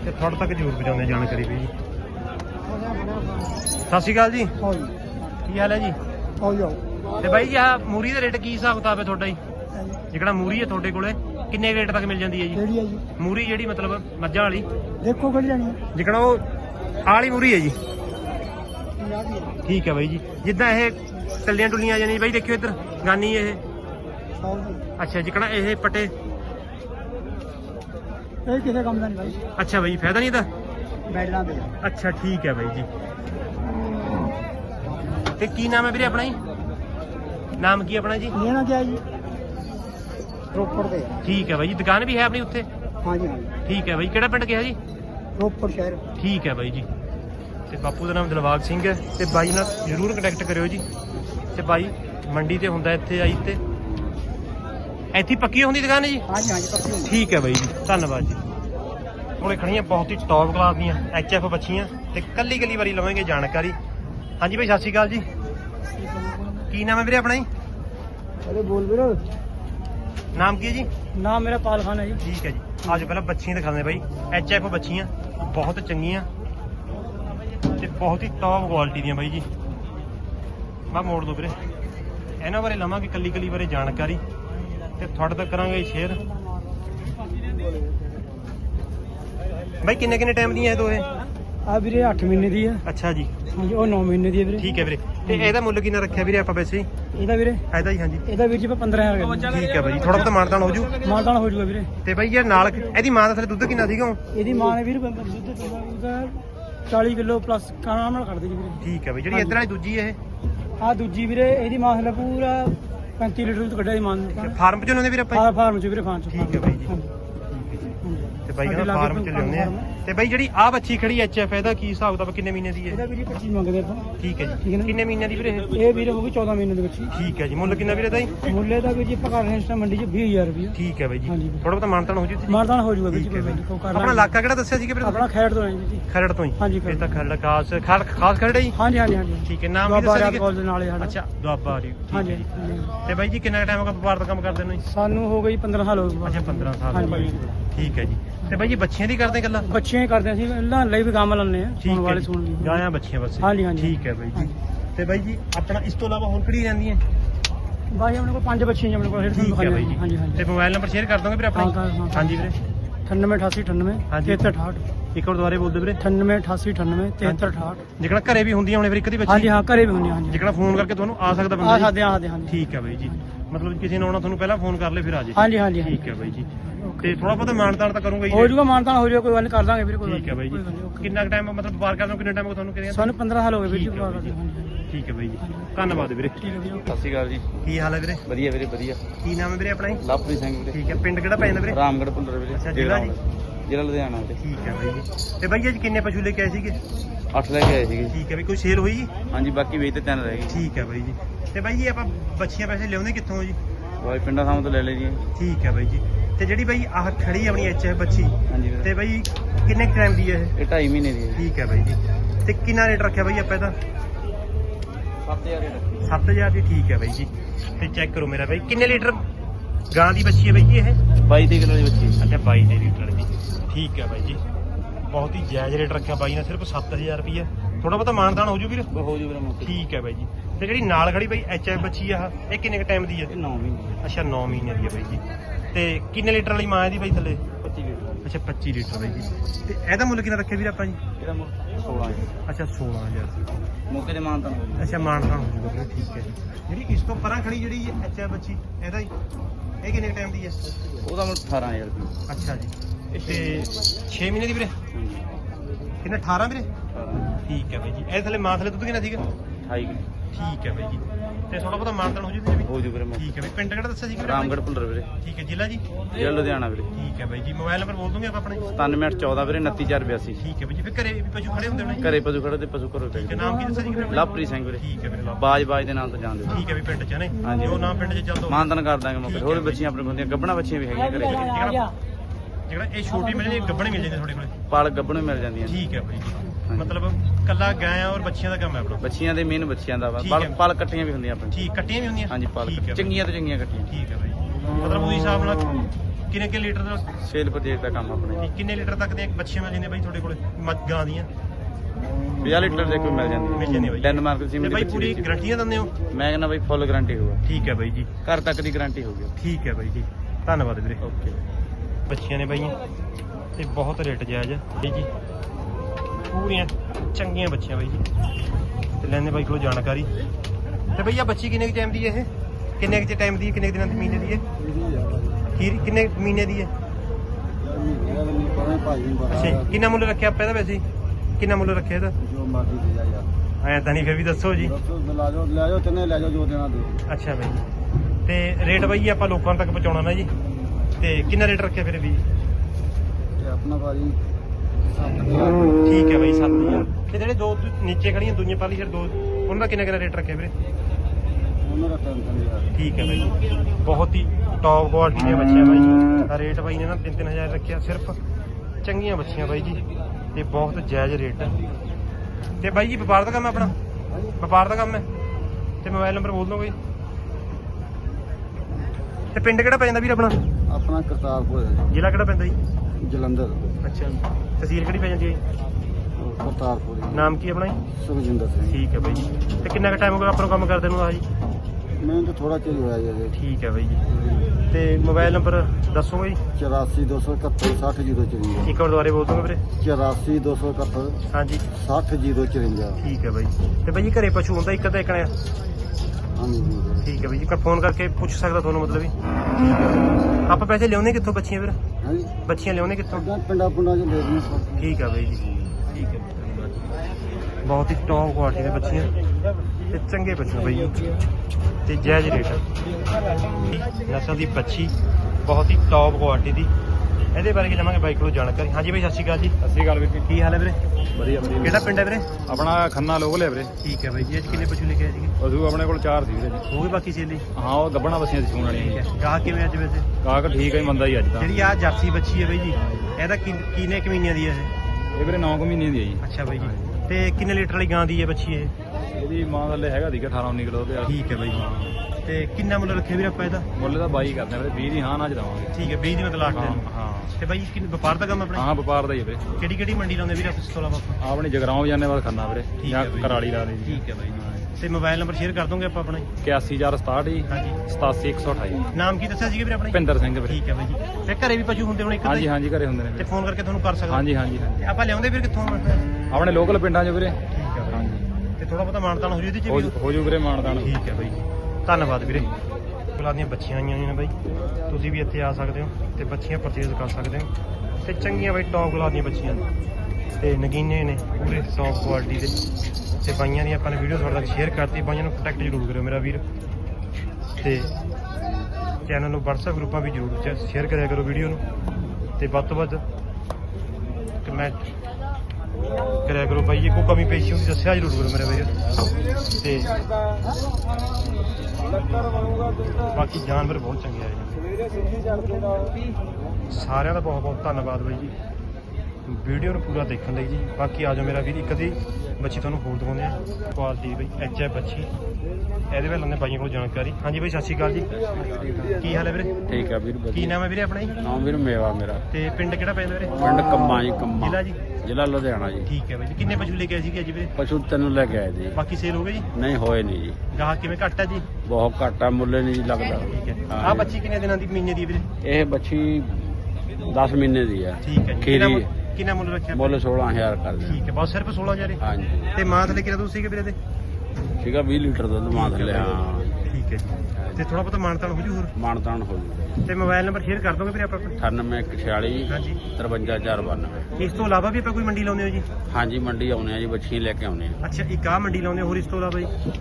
ਤੇ ਤੁਹਾਡੇ ਤੱਕ ਜ਼ਰੂਰ ਪਹੁੰਚਾਉਂਦੇ ਜਾਣਕਾਰੀ ਵੀ। ਜੀ ਸਤਿ ਸ਼੍ਰੀ ਅਕਾਲ ਜੀ। ਕੀ ਹਾਲ ਹੈ ਜੀ? ਹੋ ਜਾਓ ਤੇ ਬਾਈ ਜੀ ਆ ਮੂਰੀ ਦਾ ਰੇਟ ਕੀ ਹਿਸਾਬ ਕਿਤਾਬ ਹੈ ਤੁਹਾਡਾ ਜੀ? ਜਿਹੜਾ ਮੂਰੀ ਹੈ ਤੁਹਾਡੇ ਕੋਲੇ? ਕਿੰਨੇ ਰੇਟ ਤੱਕ ਮਿਲ ਜਾਂਦੀ ਹੈ ਜੀ? ਕਿਹੜੀ ਹੈ ਜੀ। ਮੂਰੀ ਜਿਹੜੀ ਮਤਲਬ ਮੱਝਾਂ ਵਾਲੀ? ਦੇਖੋ ਕਿਹੜੀ ਲੈਣੀ ਹੈ। ਜਿਕਣਾ ਉਹ ਆਲੀ ਮੂਰੀ ਹੈ ਜੀ। ਠੀਕ ਹੈ ਬਾਈ ਜੀ। ਜਿੱਦਾਂ ਇਹ ਟੱਲੀਆਂ ਟੁੱਲੀਆਂ ਆ ਜਾਂਦੀਆਂ ਬਾਈ ਦੇਖਿਓ ਇੱਧਰ ਗਾਨੀ ਇਹ। ਅੱਛਾ ਜਿਕਣਾ ਇਹ ਪਟੇ? ਇਹ ਕਿਸੇ ਕੰਮ ਦਾ ਨਹੀਂ ਭਾਈ ਅੱਛਾ ਬਾਈ ਫਾਇਦਾ ਨਹੀਂ ਇਹਦਾ? ਬੈਡਾਂ ਦੇ ਅੱਛਾ ਠੀਕ ਹੈ ਬਾਈ ਜੀ। ਤੇ ਕੀ ਨਾਮ ਹੈ ਵੀਰੇ ਆਪਣਾ ਜੀ? ਨਾਮ ਕੀ ਆਪਣਾ ਜੀ? ਲੈਣਾ ਕਿਆ ਜੀ। ਰੋਪੜ ਦੇ। ਠੀਕ ਹੈ ਬਾਈ ਜੀ ਦੁਕਾਨ ਵੀ ਹੈ ਆਪਣੀ ਉੱਥੇ? ਹਾਂਜੀ ਹਾਂਜੀ। ਠੀਕ ਹੈ ਬਾਈ ਕਿਹੜਾ ਪਿੰਡ ਕਿਹਾ ਜੀ? ਰੋਪੜ ਸ਼ਹਿਰ। ਠੀਕ ਹੈ ਬਾਈ ਜੀ। ਤੇ ਬਾਪੂ ਦਾ ਨਾਮ ਦਿਲਬਾਗ ਸਿੰਘ ਹੈ ਤੇ ਬਾਈ ਨਾਲ ਜਰੂਰ ਕੰਟੈਕਟ ਕਰਿਓ ਜੀ। ਤੇ ਬਾਈ ਮੰਡੀ ਤੇ ਹੁੰਦਾ ਇੱਥੇ ਆਈ ਤੇ। ਇੱਥੇ ਪੱਕੀ ਹੁੰਦੀ ਦੁਕਾਨ ਜੀ? ਹਾਂਜੀ ਹਾਂਜੀ ਪੱਕੀ ਹੁੰਦੀ। ਠੀਕ ਹੈ ਬਾਈ ਜੀ ਧੰਨਵਾਦ ਜੀ। ਕੋਲੇ ਖੜੀਆਂ ਬਹੁਤ ਹੀ ਟੌਪ ਕਲਾਸ ਦੀਆਂ ਐਚਐਫ ਬੱਚੀਆਂ ਤੇ ਕੱਲੀ ਕੱਲੀ ਵਾਰੀ ਲਵਾਂਗੇ ਜਾਣਕਾਰੀ। ਹਾਂਜੀ ਬਾਈ ਸਤਿ ਸ਼੍ਰੀ ਅਕਾਲ ਜੀ। ਕੀ ਨਾਮ ਹੈ ਵੀਰੇ ਆਪਣਾ ਜੀ? ਅਰੇ ਬੋਲ ਵੀਰੋ। ਨਾਮ ਕੀ ਹੈ ਜੀ? ਨਾਮ ਮੇਰਾ ਪਾਲ ਖਾਨ ਹੈ ਜੀ। ਠੀਕ ਹੈ ਜੀ। ਅੱਜ ਪਹਿਲਾਂ ਬੱਚੀਆਂ ਦਿਖਾਉਂਦੇ ਬਾਈ। ਐਚਐਫ ਬੱਚੀਆਂ ਬਹੁਤ ਚੰਗੀਆਂ। ਤੇ ਬਹੁਤ ਹੀ ਟੌਪ ਕੁਆਲਿਟੀ ਦੀਆਂ ਬਾਈ ਜੀ। ਮੈਂ ਮੋੜ ਦੋ ਵੀਰੇ। ਇਹਨਾਂ ਬਾਰੇ ਲਵਾਂਗੇ ਕੱਲੀ ਕੱਲੀ ਬਾਰੇ ਜਾਣਕਾਰੀ ਤੇ ਤੁਹਾਡੇ ਤੱਕ ਕਰਾਂਗੇ ਸ਼ੇਅਰ ਬਾਈ ਕਿੰਨੇ ਕਿੰਨੇ ਟਾਈਮ ਦੀਆਂ ਇਹ ਦੋਏ ਆ ਵੀਰੇ 8 ਮਹੀਨੇ ਦੀ ਹੈ ਅੱਛਾ ਜੀ। ਹਾਂਜੀ ਉਹ 9 ਮਹੀਨੇ ਦੀ ਹੈ ਵੀਰੇ। ਠੀਕ ਹੈ ਵੀਰੇ। ਤੇ ਇਹਦਾ ਮੁੱਲ ਕਿੰਨਾ ਰੱਖਿਆ ਵੀਰੇ ਆਪਾਂ ਵੈਸੇ? ਇਹਦਾ ਵੀਰੇ? ਇਹਦਾ ਹੀ ਹਾਂਜੀ। ਇਹਦਾ ਵੀਰ ਜੀ ਆਪਾਂ 15000 ਕਰਨਾ। ਠੀਕ ਹੈ ਬਾਈ ਥੋੜਾ ਬਹੁਤ ਮਾਨਤਾਨ ਹੋ ਜੂ। ਮਾਨਤਾਨ ਹੋ ਜਾਊਗਾ ਵੀਰੇ। ਤੇ ਬਾਈ ਇਹ ਨਾਲ ਇਹਦੀ ਮਾਂ ਦਾ ਥਲੇ ਦੁੱਧ ਕਿੰਨਾ ਸੀਗਾ? ਇਹਦੀ ਮਾਂ ਨੇ ਵੀਰ ਦੁੱਧ ਉਹਦਾ 40 ਕਿਲੋ ਪਲੱਸ ਆਰਾਮ ਨਾਲ ਕੱਢ ਵੀਰੇ। ਠੀਕ ਹੈ ਬਾਈ ਜਿਹੜੀ ਇੱਧਰ ਵਾਲੀ ਦੂਜੀ ਇਹ। ਆ ਦੂਜੀ ਵੀਰੇ ਇਹਦੀ ਮਾਂ ਹਲੇ ਪੂਰਾ 35 ਲੀਟਰ ਦੁੱਧ ਕੱਢਿਆ ਦੀ ਮਾਂ ਨੇ। ਫਾਰਮ ਚ ਉਹਨਾਂ ਦੇ ਵੀਰੇ ਆਪਾਂ ਫਾਰ ਫਾਰਮ ਚ ਵੀਰੇ ਫਾਰਮ ਚ। ਠੀਕ ਹੈ ਬਾਈ ਜੀ। ਹਾਂਜੀ, ਹਾਂਜੀ। ਤੇ ਬਾਈ ਕਹਿੰਦਾ ਫਾਰਮ ਚ ਲਿਆਉਂਦੇ ਆ। ਤੇ ਬਾਈ ਜਿਹੜੀ ਆ ਬੱਚੀ ਖੜੀ ਐਚਐਫ ਇਹਦਾ ਕੀ ਹਿਸਾਬ ਦਾ ਕਿੰਨੇ ਮਹੀਨੇ ਦੀ ਇਹਦਾ ਹੈ ਵੀਰੇ 25 ਮੰਗਦੇ ਆਪਾਂ। ਠੀਕ ਹੈ ਜੀ? ਕਿੰਨੇ ਮਹੀਨੇ ਦੀ ਵੀਰੇ ਇਹ? ਇਹ ਵੀਰੇ ਹੋ ਗਈ 14 ਮਹੀਨੇ ਦੇ ਬੱਚੀ। ਠੀਕ ਹੈ ਜੀ। ਮੁੱਲ ਕਿੰਨਾ ਵੀਰੇ ਦਾ ਜੀ? ਮੁੱਲੇ ਦਾ ਵੀਰ ਜੀ ਆਪਾਂ ਕਰ ਰਹੇ ਹਾਂ ਇਸ ਟਾਈਮ ਮੰਡੀ 'ਚ 20000 ਰੁਪਏ ਠੀਕ ਹੈ ਬਾਈ ਜੀ। ਹਾਂਜੀ। ਥੋੜਾ ਬਹੁਤਾ ਮਾਨਤਾਨ ਹੋ ਜੂ ਜੀ? ਮਾਰਦਾਨ ਹੋ ਜਾਊਗਾ ਵੀਰ ਜੀ ਠੀਕ ਹੈ ਬਾਈ ਆਪਣਾ ਇਲਾਕਾ ਕਿਹੜਾ ਦੱਸਿਆ ਸੀ ਵੀਰੇ ਆਪਣਾ ਖੈੜ ਤੋਂ ਵੀਰ ਜੀ। ਖਰੜ ਤੋਂ ਹੀ। ਹਾਂਜੀ, ਇਹ ਤਾਂ ਖਰੜ। ਖਾਸ ਖਾਸ ਖਰੜ ਹੈ ਜੀ? ਹਾਂਜੀ ਹਾਂਜੀ ਹਾਂਜੀ। ਠੀਕ ਹੈ ਨਾਮ ਵੀ ਦੱਸਿਆ ਸੀ ਕਾਲਜ ਦੇ ਨਾਲ ਹੀ ਸਾਡਾ। ਅੱਛਾ ਦੁਆਬਾ ਠੀਕ ਹੈ ਹਾਂਜੀ ਜੀ। ਹਾਂਜੀ। ਤੇ ਬਾਈ ਜੀ ਕਿੰਨਾ ਟਾਈਮ ਹੋ ਗਿਆ ਵਪਾਰ ਦਾ ਕੰਮ ਕਰਦੇ ਨੂੰ ਜੀ? ਸਾਨੂੰ ਹੋ ਗਈ 15 ਸਾਲ ਹੋ ਗਏ। ਅੱਛਾ 15 ਸਾਲ ਹੋ ਹਾਂਜੀ। ਗਏ ਠੀਕ ਹੈ ਜੀ। ਤੇ ਬਾਈ ਜੀ ਬੱਚਿਆਂ ਦੀ ਕਰਦੇ ਗੱਲਾਂ? ਬੱਚੀਆਂ ਹੀ ਕਰਦੇ ਅਸੀਂ ਇਹਨਾਂ ਲਈ ਵੀ ਕੰਮ ਲਾਉਂਦੇ ਆ ਸੁਣ ਵਾਲੇ। ਸੁਣ ਲਈ। ਗਾਇਆਂ ਬੱਚੀਆਂ ਬਸ ਹਾਂਜੀ, ਹਾਂਜੀ। ਠੀਕ ਹੈ ਬਾਈ ਜੀ। ਹਾਂਜੀ। ਤੇ ਬਾਈ ਜੀ ਆਪਣਾ ਇਸ ਤੋਂ ਇਲਾਵਾ ਹੋਰ ਕਿਹੜੀ ਰਹਿੰਦੀਆਂ? ਬਾਈ ਆਪਣੇ ਕੋਲ ਪੰਜ ਬੱਚੀਆਂ ਜੀ ਆਪਣੇ ਕੋਲ ਠੀਕ ਹੈ ਬਾਈ ਜੀ। ਹਾਂਜੀ ਤੇ ਹਾਂਜੀ ਮੋਬਾਈਲ ਨੰਬਰ ਸ਼ੇਅਰ ਕਰ ਦੋਗੇ ਵੀਰੇ ਆਪਣਾ? ਹਾਂ। ਹਾਂਜੀ ਵੀਰੇ। 98 98 ਹਾਂਜੀ। 63 ਇੱਕ ਵਾਰ ਦੁਬਾਰੇ ਬੋਲ ਦਿਓ ਵੀਰੇ 98 88 98 73 ਜਿਹੜਾ ਘਰੇ ਵੀ ਹੁੰਦੀਆਂ ਹੁਣ ਫਿਰ ਇੱਕ ਦੀ ਬੱਚੀ? ਹਾਂਜੀ ਹਾਂ ਘਰੇ ਵੀ ਹੁੰਦੇ ਆ, ਹਾਂਜੀ। ਜਿਹੜਾ ਫੋਨ ਕਰਕੇ ਤੁਹਾਨੂੰ ਆ ਸਕਦਾ ਆ ਬੰਦਾ ਜੀ? ਸਕਦੇ ਆ ਆ ਸਕਦੇ ਹਾਂਜੀ। ਠੀਕ ਹੈ ਬਾਈ ਜੀ। ਮਤਲਬ ਕਿਸੇ ਨੇ ਆਉਣਾ ਤੁਹਾਨੂੰ ਪਹਿਲਾਂ ਫੋਨ ਕਰ ਲੈ ਫਿਰ ਆ ਜੇ। ਹਾਂਜੀ ਹਾਂਜੀ ਹਾਂਜੀ। ਠੀਕ ਹੈ ਬਾਈ ਜੀ। ਤੇ ਥੋੜਾ ਬਹੁਤ ਮਾਨਤਾਨ ਤਾਂ ਕਰੂੰਗਾ ਹੋ ਜੀ। ਜਾਊਗਾ ਮਾਨਤਾਨ ਹੋ ਜਾਊਗਾ ਕੋਈ ਗੱਲ ਕਰ ਦਾਂਗੇ ਵੀਰੇ ਕੋਈ ਗੱਲ ਠੀਕ ਹੈ ਬਾਈ ਜੀ। ਕਿੰਨਾ ਟਾਈਮ ਮਤਲਬ ਵਪਾਰ ਕਰਦੇ ਹੋ ਕਿੰਨੇ ਟਾਈਮ ਤੁਹਾਨੂੰ ਕਿਹਾ? ਸਾਨੂੰ 15 ਸਾਲ ਹੋ ਗਏ ਵੀਰ ਜੀ ਵਪਾਰ। ਕਰਦੇ ਠੀਕ ਹੈ ਬਾਈ ਜੀ। ਧੰਨਵਾਦ ਵੀਰੇ। ਸਤਿ ਸ਼੍ਰੀ ਅਕਾਲ ਜੀ। ਕੀ ਹਾਲ ਹੈ ਵੀਰੇ? ਵਧੀਆ ਵੀਰੇ ਵਧੀਆ। ਕੀ ਨਾਮ ਹੈ ਵੀਰੇ ਆਪਣਾ ਜੀ? ਲਵਪ੍ਰੀਤ ਸਿੰਘ ਵੀਰੇ। ਠੀਕ ਹੈ ਪਿੰਡ ਕਿਹੜਾ ਪੈ ਜਾਂਦਾ ਵੀਰੇ? ਰਾਮਗੜ੍ਹ ਪੁੰਡਰ ਵੀਰੇ ਅੱਛਾ, ਜ਼ਿਲ੍ਹਾ ਜੀ? ਜ਼ਿਲ੍ਹਾ ਲੁਧਿਆਣਾ ਵੀਰੇ। ਠੀਕ ਹੈ ਬਾਈ ਜੀ। ਤੇ ਬਾਈ ਅੱਜ ਕਿੰਨੇ ਪਸ਼ੂ ਲੈ ਕੇ ਆਏ ਸੀਗੇ? 8 ਲੈ ਕੇ ਆਏ ਸੀਗੇ। ਠੀਕ ਹੈ ਵੀ ਕੋਈ ਸੇਲ ਹੋਈ ਜੀ? ਹਾਂਜੀ ਬਾਕੀ ਵੇਚ ਤੇ ਤਿੰਨ ਰਹਿ ਗਏ। ਠੀਕ ਹੈ ਬਾਈ ਜੀ। ਤੇ ਬਾਈ ਜੀ ਆਪਾਂ ਬੱਚੀਆਂ ਪੈਸੇ ਲਿਆਉਂਦੇ ਕਿੱਥੋਂ ਜੀ? ਬਾਈ ਪਿੰਡਾਂ ਸਾਹਮਣੇ ਤੋਂ ਲੈ ਲੈ ਜੀ। ਠੀਕ ਹੈ ਬਾਈ ਜੀ। ਤੇ ਜਿਹੜੀ ਬਾਈ ਆਹ ਖੜੀ ਆਪਣੀ ਐਚਐਫ ਬੱਚੀ ਹਾਂਜੀ ਤੇ ਬਾਈ ਕਿੰਨੇ ਟਾਈਮ ਦੀ ਹੈ ਇਹ? ਇਹ 2.5 ਮਹੀਨੇ ਦੀ ਹੈ। ਠੀਕ ਹੈ ਬਾਈ ਜੀ। ਤੇ ਕਿੰਨਾ ਰੇਟ ਰੱਖਿਆ ਬਾਈ ਆਪਾਂ ਇਹਦਾ? 7000 ਰੁਪਏ 7000 ਦੀ ਠੀਕ ਹੈ ਬਾਈ ਜੀ। ਤੇ ਚੈੱਕ ਕਰੋ ਮੇਰਾ ਬਾਈ ਕਿੰਨੇ ਲੀਟਰ ਗਾਂ ਦੀ ਬੱਚੀ ਹੈ ਬਾਈ ਜੀ ਇਹ? 22 ਕਿਲੋ ਦੀ ਬੱਚੀ ਅੱਛਾ 22 ਦੇ ਲੀਟਰ ਦੀ। ਠੀਕ ਹੈ ਬਾਈ ਜੀ। ਬਹੁਤ ਹੀ ਜਾਇਜ਼ ਰੇਟ ਰੱਖਿਆ ਬਾਈ ਨੇ ਸਿਰਫ 7000 ਰੁਪਏ ਥੋੜਾ ਬਹੁਤਾ ਮਾਨਦਾਨ ਹੋ ਜੂ ਵੀਰ। ਹੋ ਜੂ ਵੀਰੇ ਮੌਕੇ। ਠੀਕ ਹੈ ਬਾਈ ਜੀ। ਤੇ ਜਿਹੜੀ ਨਾਲ ਖੜੀ ਬਾਈ ਐਚਐਫ ਬੱਚੀ ਆ ਇਹ ਕਿੰਨੇ ਕ ਟਾਈਮ ਦੀ ਹੈ? ਇਹ 9 ਮਹੀਨੇ ਅੱਛਾ 9 ਮਹੀਨੇ ਦੀ ਹੈ ਬਾਈ ਜੀ। ਤੇ ਕਿੰਨੇ ਲੀਟਰ ਵਾਲੀ ਮਾਂ ਹੈ ਦੀ ਬਾਈ ਥੱਲੇ? 25 ਲੀਟਰ ਅੱਛਾ 25 ਲੀਟਰ ਬਾਈ ਜੀ। ਤੇ ਇਹਦਾ ਮੁੱਲ ਕਿੰਨਾ ਰੱਖਿਆ ਵੀਰ ਆਪਾਂ ਜੀ? ਇਹਦਾ ਮੁੱਲ 16 ਹੈ ਅੱਛਾ 16000 ਮੌਕੇ ਤੇ ਮਾਨਤਾਨ ਹੋ ਅੱਛਾ ਮਾਨਦਾਨ ਹੋ ਜੂਗਾ ਠੀਕ ਹੈ ਜਿਹੜੀ ਇਸ ਤੋਂ ਪਰਾਂ ਖੜੀ ਜਿਹੜੀ ਐਚਐਫ ਬੱਚੀ ਇਹਦਾ ਹੀ ਇਹ ਕਿੰਨੇ ਟਾਈਮ ਦੀ ਹੈ ਉਹਦਾ ਮੁੱਲ 18000 ਰੁਪਏ ਅੱਛਾ ਜੀ। ਤੇ 6 ਮਹੀਨੇ ਦੀ ਵੀਰੇ? ਕਿੰਨੇ 18 ਵੀਰੇ? 18 ਠੀਕ ਹੈ ਬਾਈ ਜੀ। ਇਹ ਥੱਲੇ ਮਾਂ ਥੱਲੇ ਦੁੱਧ ਕਿੰਨਾ ਸੀਗਾ? 28 ਕਿਲੋ। ਠੀਕ ਹੈ ਬਾਈ ਜੀ। ਤੇ ਥੋੜਾ ਬਹੁਤਾ ਮਾਨਦਾਨ ਹੋ ਜੀ ਹੋ ਜੂ ਵੀਰੇ ਮੌਕੇ ਠੀਕ ਹੈ ਬਾਈ ਪਿੰਡ ਕਿਹੜਾ ਦੱਸਿਆ ਸੀ ਵੀਰੇ ਰਾਮਗੜ੍ਹ ਪੁੰਡਰ ਵੀਰੇ। ਠੀਕ ਹੈ ਜ਼ਿਲ੍ਹਾ ਜੀ? ਜ਼ਿਲ੍ਹਾ ਲੁਧਿਆਣਾ ਵੀਰੇ। ਠੀਕ ਹੈ ਬਾਈ ਜੀ ਮੋਬਾਈਲ ਨੰਬਰ ਬੋਲ ਦੂੰਗੇ ਆਪਾਂ ਆਪਣੇ? 9714 ਵੀਰੇ 29482 ਠੀਕ ਹੈ ਬਾਈ ਜੀ ਫਿਰ ਘਰੇ ਵੀ ਪਸ਼ੂ ਖੜੇ ਹੁੰਦੇ ਨੇ ਘਰੇ ਪਸ਼ੂ ਖੜੇ ਤੇ ਪਸ਼ੂ ਘਰੋਂ ਠੀਕ ਹੈ ਨਾਮ ਕੀ ਦੱਸਿਆ ਜੀ ਵੀਰੇ ਲਵਪ੍ਰੀਤ ਸਿੰਘ ਵੀਰੇ। ਠੀਕ ਹੈ ਵੀਰੇ। ਬਾਜ ਬਾਜ ਦੇ ਨਾਲ ਤਾਂ ਜਾਣਦੇ ਹੋ। ਠੀਕ ਹੈ ਵੀ ਪਿੰਡ ਚ ਨੇ। ਹਾਂਜੀ। ਜੋ ਨਾਮ ਪਿੰਡ ਚ ਚੱਲਦਾ ਹੋਵੇ। ਮਾਨਤਨ ਕਰ ਦਾਂਗੇ ਮੌਕੇ। ਹੋਰ ਵੀ ਬੱਚੀਆਂ ਆਪਣੇ ਹੁੰਦੀਆਂ। ਗੱਬਣਾ ਬੱਚੀਆਂ ਵੀ ਹੈਗੀਆਂ ਘਰੇ। ਜਿਹੜਾ ਜਿਹੜਾ ਇਹ ਛੋਟੀ ਮਿਲ ਜੇ ਗੱਬਣੇ ਮਿਲ ਜਾਂਦੇ ਤੁਹਾਡੇ ਕੋਲੇ। ਪਾਲ ਗੱਬਣ ਵੀ ਮਿਲ ਜਾਂਦੀਆਂ। ਠੀਕ ਹੈ ਬਾਈ ਮਤਲਬ ਕੱਲਾ ਗਾਂ ਔਰ ਬੱਚੀਆਂ ਦਾ ਕੰਮ ਹੈ ਆਪਣਾ ਬੱਚੀਆਂ ਦੇ ਮੇਨ ਬੱਚੀਆਂ ਦਾ ਵਾ। ਠੀਕ ਪਾਲ ਹੈ। ਪਾਲ ਕੱਟੀਆਂ ਵੀ ਹੁੰਦੀਆਂ ਆਪਣੇ ਠੀਕ ਕੱਟੀਆਂ ਵੀ ਹੁੰਦੀਆਂ? ਹਾਂਜੀ ਪਾਲ ਠੀਕ ਹੈ। ਬਾਈ। ਚੰਗੀਆਂ ਤੋਂ ਚੰਗੀਆਂ ਕੱਟੀਆਂ। ਠੀਕ ਹੈ ਬਾਈ। ਮਤਲਬ ਉਹਦੇ ਹਿਸਾਬ ਨਾਲ ਕਿੰਨੇ ਕਿ ਲੀਟਰ ਦਾ ਸੇਲ ਪਰਚੇਜ ਦਾ ਕੰਮ ਆਪਣੇ। ਕਿੰਨੇ ਲੀਟਰ ਤੱਕ ਦੀਆਂ ਬੱਚੀਆਂ ਮਿਲ ਜਾਂਦੀਆਂ ਬਾਈ ਤੁਹਾਡੇ ਕੋਲੇ? ਮੱਝ ਗਾਂ ਦੀਆਂ? 50 ਲੀਟਰ ਦੇ ਕੋਈ ਮਿਲ ਜਾਂਦੀ ਮਿਲ ਜਾਂਦੀਆਂ ਬਾਈ। ਡੈਨਮਾਰਕ ਦੀ ਤੇ ਸੀਮੇ ਬਾਈ ਪੂਰੀ ਗਰੰਟੀਆਂ ਦਿੰਦੇ ਹੋ? ਮੈਂ ਕਹਿੰਦਾ ਬਾਈ ਫੁੱਲ ਗਾਰੰਟੀ ਹੋਊਗਾ। ਠੀਕ ਹੈ ਬਾਈ ਜੀ। ਘਰ ਤੱਕ ਦੀ ਗਾਰੰਟੀ ਹੋਊਗੀ। ਠੀਕ ਹੈ ਬਾਈ ਜੀ। ਧੰਨਵਾਦ ਵੀਰੇ। ਓਕੇ ਬੱਚੀਆਂ ਨੇ ਬਾਈਆਂ ਤੇ ਬਹੁਤ ਰੇਟ ਜਾਇਜ਼ ਹੈ। ਬਾਈ ਜੀ ਪੂਰੀਆਂ ਚੰਗੀਆਂ ਬੱਚੀਆਂ ਬਾਈ ਜੀ। ਤੇ ਲੈਣੇ ਬਾਈ ਕੋਲ ਜਾਣਕਾਰੀ। ਤੇ ਬਈ ਆ ਬੱਚੀ ਕਿੰਨੇ ਕੁ ਟਾਈਮ ਦੀ ਹੈ ਇਹ? ਕਿੰਨੇ ਕੁ ਟਾਈਮ ਦੀ ਹੈ ਕਿੰਨੇ ਕੁ ਦਿਨਾਂ ਦੀ ਮਹੀਨੇ ਦੀ ਹੈ ਖੀਰ ਕਿੰਨੇ ਮਹੀਨੇ ਦੀ ਹੈ ਅੱਛਾ ਜੀ। ਕਿੰਨਾ ਮੁੱਲ ਰੱਖਿਆ ਆਪਾਂ ਇਹਦਾ ਵੈਸੇ? ਕਿੰਨਾ ਮੁੱਲ ਰੱਖਿਆ ਇਹਦਾ? ਜੋ ਮਰਜ਼ੀ ਦੇ ਜਾ ਯਾਰ। ਐ ਤਾਂ ਨਹੀਂ ਫਿਰ ਵੀ ਦੱਸੋ ਜੀ। ਦੱਸੋ ਲੈ ਜਾਓ ਲੈ ਜਾਓ ਤਿੰਨੇ ਲੈ ਜਾਓ ਜੋ ਦੇਣਾ ਦੇ। ਅੱਛਾ ਬਾਈ ਤੇ ਰੇਟ ਬਾਈ ਆਪਾਂ ਲੋਕਾਂ ਤੱਕ ਪਹੁੰਚਾਉਣਾ ਨਾ ਜੀ। ਤੇ ਕਿੰਨਾ ਰੇਟ ਰੱਖਿਆ ਫਿਰ ਵੀ? ਤੇ ਆਪਣਾ ਭਾਜੀ ਠੀਕ ਹੈ ਬਾਈ 7000 ਤੇ ਜਿਹੜੇ ਦੋ ਦੂ- ਨੀਚੇ ਖੜੀਆਂ ਦੁਨੀਆ ਪਾਲੀ ਫਿਰ ਦੋ ਉਹਨਾਂ ਦਾ ਕਿੰਨਾ ਕਿੰਨਾ ਰੇਟ ਰੱਖਿਆ ਵੀਰੇ? ਉਹਨਾਂ ਦਾ 3000 ਠੀਕ ਹੈ ਬਾਈ। ਬਹੁਤ ਹੀ ਟੌਪ ਕੁਆਲਿਟੀ ਦੀਆਂ ਬੱਚੀਆਂ ਬਾਈ ਜੀ। ਰੇਟ ਬਾਈ ਨੇ ਨਾ 3-3000 ਰੱਖਿਆ ਸਿਰਫ ਚੰਗੀਆਂ ਬੱਚੀਆਂ ਬਾਈ ਜੀ। ਤੇ ਬਹੁਤ ਜਾਇਜ਼ ਰੇਟ ਹੈ। ਤੇ ਬਾਈ ਜੀ ਵਪਾਰ ਦਾ ਕੰਮ ਹੈ ਆਪਣਾ? ਵਪਾਰ ਦਾ ਕੰਮ ਹੈ? ਤੇ ਮੋਬਾਈਲ ਨੰਬਰ ਬੋਲ ਦਿਓ ਬਾਈ। ਤੇ ਪਿੰਡ ਕਿਹੜਾ ਪੈ ਜਾਂਦਾ ਵੀਰ ਆਪਣਾ? ਆਪਣਾ ਕਰਤਾਰਪੁਰ ਹੈ ਜ਼ਿਲ੍ਹਾ ਕਿਹੜਾ ਪੈਂਦਾ ਜੀ? ਜਲੰਧਰ। ਅੱਛਾ ਤਹਿਸੀਲ ਕਿਹੜੀ ਪੈ ਜਾਂਦੀ ਹੈ ਜੀ? ਕਰਤਾਰਪੁਰ ਜੀ। ਨਾਮ ਕੀ ਹੈ ਆਪਣਾ ਜੀ? ਸੁਖਜਿੰਦਰ ਸਿੰਘ। ਠੀਕ ਹੈ ਬਾਈ ਜੀ। ਤੇ ਕਿੰਨਾ ਕੁ ਟਾਈਮ ਹੋ ਗਿਆ ਆਪਾਂ ਨੂੰ ਕੰਮ ਕਰਦੇ ਨੂੰ ਆ ਜੀ? ਮੈਨੂੰ ਤਾਂ ਥੋੜਾ ਚਿਰ ਹੋਇਆ ਜੀ ਅਜੇ। ਠੀਕ ਹੈ ਬਾਈ ਜੀ। ਤੇ ਮੋਬਾਈਲ ਨੰਬਰ ਦੱਸੋਗੇ ਜੀ 84 271 60054 ਇੱਕ ਵਾਰ ਦੁਬਾਰੇ ਬੋਲ ਦੋਗੇ ਵੀਰੇ। 84 271 ਹਾਂਜੀ। 60054 ਠੀਕ ਹੈ ਬਾਈ ਤੇ ਬਾਈ ਜੀ ਘਰੇ ਪਸ਼ੂ ਹੁੰਦਾ ਇੱਕ ਅੱਧਾ ਇੱਕਣਾ ਹਾਂਜੀ ਜੀ ਠੀਕ ਹੈ ਬਾਈ ਜੀ। ਕਰ ਫੋਨ ਕਰਕੇ ਪੁੱਛ ਸਕਦਾ ਤੁਹਾਨੂੰ ਮਤਲਬ ਵੀ ਆਪਾਂ ਪੈਸੇ ਲਿਆਉਣੇ ਕਿੱਥੋਂ ਬੱਚੀਆਂ ਫਿਰ ਹਾਂਜੀ। ਬੱਚੀਆਂ ਲਿਆਉਣੇ ਕਿੱਥੋਂ? ਅੱਗਾ ਪਿੰਡਾਂ ਪੁੰਡਾਂ ਚ ਲੈ ਠੀਕ ਹੈ ਬਾਈ ਜੀ। ਠੀਕ ਹੈ ਬਹੁਤ ਹੀ ਟੌਪ ਕੁਆਲਿਟੀ ਦੇ ਬੱਚੀਆਂ। ਤੇ ਚੰਗੇ ਬੱਚੇ ਬਾਈ ਜੀ। ਤੇ ਜਾਇਜ਼ ਰੇਟ ਨਸਲ ਦੀ ਬੱਚੀ ਬਹੁਤ ਹੀ ਟੌਪ ਕੁਆਲਿਟੀ ਦੀ। ਇਹਦੇ ਬਾਰੇ ਕੀ ਜਾਵਾਂਗੇ ਬਾਈ ਕੋਲੋਂ ਜਾਣਕਾਰੀ? ਹਾਂਜੀ ਬਾਈ ਸਤਿ ਸ਼੍ਰੀ ਅਕਾਲ ਜੀ। ਸਤਿ ਸ਼੍ਰੀ ਅਕਾਲ ਵੀਰ ਜੀ। ਕੀ ਹਾਲ ਹੈ ਵੀਰੇ? ਵਧੀਆ ਵਧੀਆ। ਕਿਹੜਾ ਪਿੰਡ ਹੈ ਵੀਰੇ? ਆਪਣਾ ਖੰਨਾ ਲੋਕ ਲਿਆ ਵੀਰੇ। ਠੀਕ ਹੈ ਬਾਈ ਜੀ ਅੱਜ ਕਿੰਨੇ ਪਸ਼ੂ ਲੈ ਕੇ ਆਏ ਸੀਗੇ? ਪਸ਼ੂ ਆਪਣੇ ਕੋਲ ਚਾਰ ਸੀ ਵੀਰੇ ਜੀ। ਉਹ ਵੀ ਬਾਕੀ ਸੀ ਲਈ ਹਾਂ ਉਹ ਗੱਬਣਾ ਬੱਸੀਆਂ ਸੀ ਸੂਣ ਠੀਕ ਹੈ। ਗਾਹ ਕਿਵੇਂ ਅੱਜ ਵੈਸੇ? ਕਾਕ ਠੀਕ ਹੈ ਮੰਦਾ ਹੀ ਅੱਜ ਤਾਂ। ਜਿਹੜੀ ਆ ਜਰਸੀ ਬੱਚੀ ਹੈ ਬਾਈ ਜੀ ਇਹਦਾ ਕੀ- ਕਿੰਨੇ ਕੁ ਮਹੀਨਿਆਂ ਦੀ ਹੈ ਇਹ? ਇਹ ਵੀਰੇ 9 ਮਹੀਨੇ ਦੀ ਹੈ ਜੀ। ਅੱਛਾ ਬਾਈ ਜੀ। ਤੇ ਕਿੰਨੇ ਲੀਟਰ ਵਾਲੀ ਗਾਂ ਦੀ ਹੈ ਬੱਚੀ ਇਹ? ਇਹਦੀ ਮਾਂ ਥੱਲੇ ਹੈਗਾ ਸੀਗਾ 18 19 ਕਿਲੋ ਤੇ ਠੀਕ ਹੈ ਬਾਈ ਜੀ। ਤੇ ਕਿੰਨਾ ਮੁੱਲ ਰੱਖਿਆ ਵੀਰ ਆਪਾਂ ਇਹਦਾ? ਮੁੱਲ ਦਾ 22 ਕਰਦੇ ਆ ਵੀਰੇ 20 ਦੀ ਹਾਂ ਨਾ ਚ ਦਵਾਂਗੇ। ਠੀਕ ਹੈ 20 ਦੀ ਮਤਲਬ ਹਾਂ ਲਾਸਟ ਹਾਂ ਤੇ ਬਾਈ ਕਿੰਨੇ ਵਪਾਰ ਦਾ ਕੰਮ ਆਪਣਾ? ਹਾਂ ਵਪਾਰ ਦਾ ਹੀ ਹੈ ਵੀਰੇ। ਕਿਹੜੀ ਕਿਹੜੀ ਮੰਡੀ ਲਾਉਂਦੇ ਵੀਰ ਆਪਸ ਤੋਂ ਇਲਾਵਾ ਆਪਾਂ ਆਪਣੀ ਜਗਰਾਉਂ ਜਾਂਦੇ ਬਾਅਦ ਖੰਨਾ ਵੀਰੇ ਠੀਕ ਜਾਂ ਹੈ ਬਾਈ। ਕਰਾਲੀ ਲਾ ਦੇ ਜੀ। ਠੀਕ ਹੈ ਬਾਈ ਤੇ ਮੋਬਾਈਲ ਨੰਬਰ ਸ਼ੇਅਰ ਕਰ ਦੋਗੇ ਆਪਾਂ ਆਪਣਾ ਜੀ? 81467 ਜੀ ਹਾਂਜੀ। 87128 ਨਾਮ ਕੀ ਦੱਸਿਆ ਸੀਗਾ ਵੀਰ ਆਪਣਾ? ਭਿੰਦਰ ਸਿੰਘ ਵੀਰੇ। ਠੀਕ ਹੈ ਬਾਈ ਜੀ। ਤੇ ਘਰੇ ਵੀ ਪਸ਼ੂ ਹੁੰਦੇ ਹੁਣ ਇੱਕ ਹਾਂਜੀ ਅੱਧੇ? ਹਾਂਜੀ ਘਰੇ ਹੁੰਦੇ ਨੇ ਤੇ ਵੀਰੇ। ਫੋਨ ਕਰਕੇ ਤੁਹਾਨੂੰ ਕਰ ਸਕਦਾ ਹਾਂਜੀ ਹਾਂਜੀ ਹਾਂਜੀ। ਤੇ ਆਪਾਂ ਲਿਆਉਂਦੇ ਵੀਰ ਕਿੱਥੋਂ ਠੀਕ ਆਪਣੇ ਲੋਕਲ ਪਿੰਡਾਂ 'ਚ ਵੀਰੇ। ਹੈ ਬਾਈ ਹਾਂਜੀ। ਤੇ ਥੋੜਾ ਬਹੁਤਾ ਮਾਨਤਾਨ ਹੋ ਜੂ ਇਹਦੇ ਚ ਹੋ ਵੀ ਜੂ- ਹੋ ਜੂ ਵੀਰੇ ਮਾਨਦਾਨ ਠੀਕ ਹੈ ਬਾਈ ਧੰਨਵਾਦ ਵੀਰੇ। ਗੁਲਾਬ ਦੀਆਂ ਬੱਚੀਆਂ ਆਈਆਂ ਹੋਈਆਂ ਨੇ ਬਾਈ। ਤੁਸੀਂ ਵੀ ਇੱਥੇ ਆ ਸਕਦੇ ਹੋ ਤੇ ਬੱਚੀਆਂ ਪਰਚੇਜ਼ ਕਰ ਸਕਦੇ ਹੋ। ਤੇ ਚੰਗੀਆਂ ਬਾਈ ਟੌਪ ਗੁਲਾਬ ਦੀਆਂ ਬੱਚੀਆਂ ਨੇ। ਤੇ ਨਗੀਨੇ ਨੇ ਪੂਰੇ ਟੌਪ ਕੁਆਲਿਟੀ ਦੇ। ਤੇ ਬਾਈਆਂ ਦੀ ਆਪਾਂ ਨੇ ਵੀਡੀਓ ਤੁਹਾਡੇ ਤੱਕ ਸ਼ੇਅਰ ਕਰਤੀ। ਬਾਈਆਂ ਨੂੰ ਕੰਟੈਕਟ ਜ਼ਰੂਰ ਕਰਿਓ ਮੇਰਾ ਵੀਰ। ਤੇ ਚੈਨਲ ਨੂੰ WhatsApp ਗਰੁੱਪਾਂ ਵੀ ਜ਼ਰੂਰ ਸ਼ੇਅਰ ਕਰਿਆ ਕਰੋ ਵੀਡੀਓ ਨੂੰ। ਤੇ ਵੱਧ ਤੋਂ ਵੱਧ ਕਮੈਂਟ ਕਰਿਆ ਕਰੋ ਬਾਈ। ਜੇ ਕੋਈ ਕਮੀ ਪੇਸ਼ੀ ਹੁੰਦੀ, ਦੱਸਿਆ ਜ਼ਰੂਰ ਕਰੋ ਮੇਰਾ ਵੀਰ। ਤੇ ਬਾਕੀ ਜਾਨਵਰ ਬਹੁਤ ਚੰਗੇ ਆਏ ਸਾਰਿਆਂ ਦਾ ਬਹੁਤ ਬਹੁਤ ਧੰਨਵਾਦ ਬਾਈ ਜੀ। ਵੀਡੀਓ ਨੂੰ ਪੂਰਾ ਦੇਖਣ ਲਈ ਜੀ। ਬਾਕੀ ਆ ਜਾਓ ਮੇਰਾ ਵੀਰ ਇੱਕ ਦੀ ਬੱਚੀ ਤੁਹਾਨੂੰ ਹੋਰ ਦਿਖਾਉਂਦੇ ਆ ਕੁਆਲਿਟੀ ਬਈ ਐਚ ਐ ਬੱਚੀ। ਇਹਦੇ ਬਾਰੇ ਲੰਨੇ ਬਾਈਆਂ ਕੋਲ ਜਾਣਕਾਰੀ। ਹਾਂਜੀ ਬਾਈ ਸਤਿ ਸ਼੍ਰੀ ਅਕਾਲ ਜੀ। ਕੀ ਹਾਲ ਹੈ ਵੀਰੇ? ਠੀਕ ਆ ਵੀਰ ਕੀ ਨਾਮ ਹੈ ਵੀਰੇ ਆਪਣਾ ਜੀ? ਨਾਮ ਵੀਰ ਮੇਵਾ ਮੇਰਾ। ਤੇ ਪਿੰਡ ਕਿਹੜਾ ਪੈਂਦਾ ਵੀਰੇ? ਪਿੰਡ ਕੰਮਾ ਜੀ ਕੰਮਾ। ਜ਼ਿਲ੍ਹਾ ਜੀ? ਜ਼ਿਲ੍ਹਾ ਲੁਧਿਆਣਾ ਜੀ। ਠੀਕ ਹੈ ਬਾਈ। ਜੀ ਕਿੰਨੇ ਪਸ਼ੂ ਲੈ ਕੇ ਆਏ ਸੀਗੇ ਅੱਜ ਵੀਰੇ? ਪਸ਼ੂ ਤੈਨੂੰ ਲੈ ਕੇ ਆਏ ਜੀ। ਬਾਕੀ ਸੇਲ ਹੋ ਗਏ ਜੀ? ਨਹੀਂ ਹੋਏ ਨਹੀਂ ਜੀ। ਗਾਹਕ ਕਿਵੇਂ ਘੱਟ ਹੈ ਜੀ? ਬਹੁਤ ਘੱਟ ਆ ਮੁੱਲੇ ਨਹੀਂ ਜੀ ਲੱਗਦਾ। ਠੀਕ ਹੈ। ਆ। ਬੱਚੀ ਕਿੰਨੇ ਦਿਨਾਂ ਦੀ ਮਹੀਨੇ ਦੀ ਵੀਰੇ? ਇਹ ਬੱਚੀ 10 ਮਹੀਨੇ ਦੀ ਆ ਠੀਕ ਹੈ ਖੀਰੀ ਕਿੰਨਾ ਮੁੱਲ ਰੱਖਿਆ ਮੁੱਲ 16000 ਕਰਦੇ ਠੀਕ ਹੈ ਬਸ ਸਿਰਫ 16000 ਹੀ? ਹਾਂਜੀ। ਤੇ ਮਾਂ ਥਲੇ ਕਿੰਨਾ ਦੁੱਧ ਸੀਗਾ ਵੀਰੇ ਦੇ? ਠੀਕਾ 20 ਲੀਟਰ ਦੁੱਧ ਮਾਂ ਥੱਲੇ ਹਾਂ। ਠੀਕ ਹੈ। ਜੀ ਤੇ ਥੋੜਾ ਬਹੁਤਾ ਮਾਨਤਾਨ ਹੋ ਜੂ ਹੋਰ? ਮਾਨਤਾਨ ਹੋ ਜੂ। ਤੇ ਮੋਬਾਈਲ ਨੰਬਰ ਸ਼ੇਅਰ ਕਰ ਦੋਗੇ ਵੀਰੇ ਆਪਾਂ 9846 ਹਾਂਜੀ। 53492 ਇਸ ਤੋਂ ਇਲਾਵਾ ਵੀ ਆਪਾਂ ਕੋਈ ਮੰਡੀ ਲਾਉਂਦੇ ਹੋ ਜੀ? ਹਾਂਜੀ ਮੰਡੀ ਆਉਣੇ ਆ ਜੀ ਬੱਚੀਆਂ ਲੈ ਕੇ ਆਉਣੇ ਆ ਅੱਛਾ ਇੱਕ ਆ ਮੰਡੀ ਲਾਉਂਦੇ ਹੋ ਹੋਰ ਇਸ ਤੋਂ ਇਲਾਵਾ ਜੀ?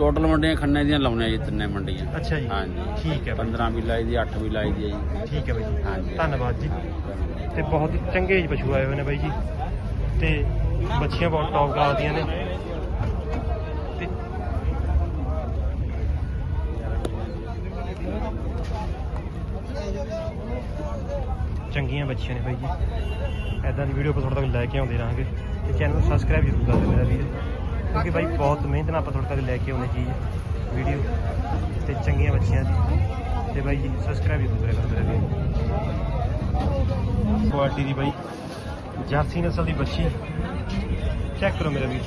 ਟੋਟਲ ਮੰਡੀਆਂ ਖੰਨੇ ਦੀਆਂ ਲਾਉਣੇ ਆ ਜੀ ਤਿੰਨੇ ਮੰਡੀਆਂ। ਅੱਛਾ ਜੀ। ਹਾਂਜੀ। ਠੀਕ ਹੈ ਬਾਈ। 15 ਵੀ ਲਾਈ ਦੀ 8 ਵੀ ਲਾਈ ਦੀ ਹੈ ਜੀ। ਠੀਕ ਹੈ ਬਾਈ ਜੀ। ਹਾਂਜੀ। ਧੰਨਵਾਦ ਜੀ। ਤੇ ਬਹੁਤ ਹੀ ਚੰਗੇ ਜਿਹੇ ਪਸ਼ੂ ਆਏ ਹੋਏ ਨੇ ਬਾਈ ਜੀ। ਤੇ ਬੱਚੀਆਂ ਬਹੁਤ ਟੌਪ ਕਲਾਸ ਦੀਆਂ ਨੇ। ਤੇ ਚੰਗੀਆਂ ਬੱਚੀਆਂ ਨੇ ਬਾਈ ਜੀ। ਐਦਾਂ ਦੀ ਵੀਡੀਓ ਆਪਾਂ ਤੁਹਾਡੇ ਤੱਕ ਲੈ ਕੇ ਆਉਂਦੇ ਰਹਾਂਗੇ। ਤੇ ਚੈਨਲ ਨੂੰ ਸਬਸਕ੍ਰਾਈਬ ਜ਼ਰੂਰ ਕਰ ਦਿਓ ਮੇਰਾ ਵੀਰ। ਕਿਉਂਕਿ ਬਾਈ ਬਹੁਤ ਮਿਹਨਤ ਨਾਲ ਆਪਾਂ ਤੁਹਾਡੇ ਤੱਕ ਲੈ ਕੇ ਆਉਂਦੇ ਚੀਜ਼ ਵੀਡੀਓ ਤੇ ਚੰਗੀਆਂ ਬੱਚੀਆਂ ਦੀ। ਤੇ ਬਾਈ ਜੀ ਸਬਸਕ੍ਰਾਈਬ ਜ਼ਰੂਰ ਕਰਿਆ ਕਰੋ ਮੇਰਾ ਵੀਰ ਕੁਆਲਿਟੀ ਦੀ ਬਾਈ ਜਰਸੀ ਨਸਲ ਦੀ ਬੱਚੀ ਚੈੱਕ ਕਰੋ ਮੇਰਾ ਵੀਰ।